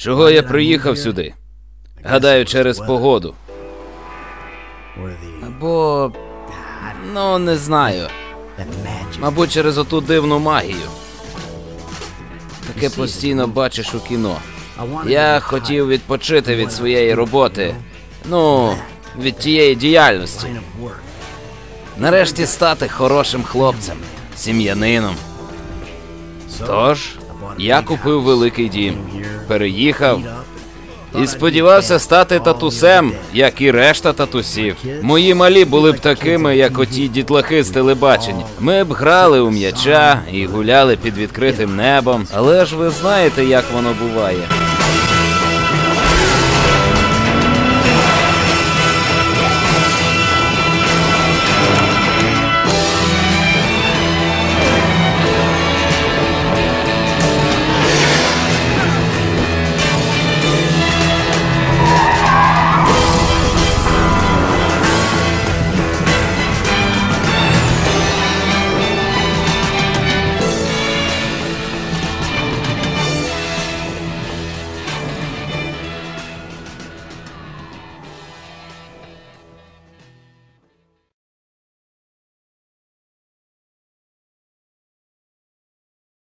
Чого я приїхав сюди? Гадаю, через погоду. Бо. Ну, не знаю. Мабуть, через оту дивну магію. Таке постійно бачиш у кіно. Я хотів відпочити від своєї роботи. Ну, від тієї діяльності. Нарешті стати хорошим хлопцем, сім'янином. Тож, я купив великий дім, переїхав і сподівався стати татусем, як і решта татусів. Мої малі були б такими, як оті дітлахи з телебачень. Ми б грали у м'яча і гуляли під відкритим небом. Але ж ви знаєте, як воно буває.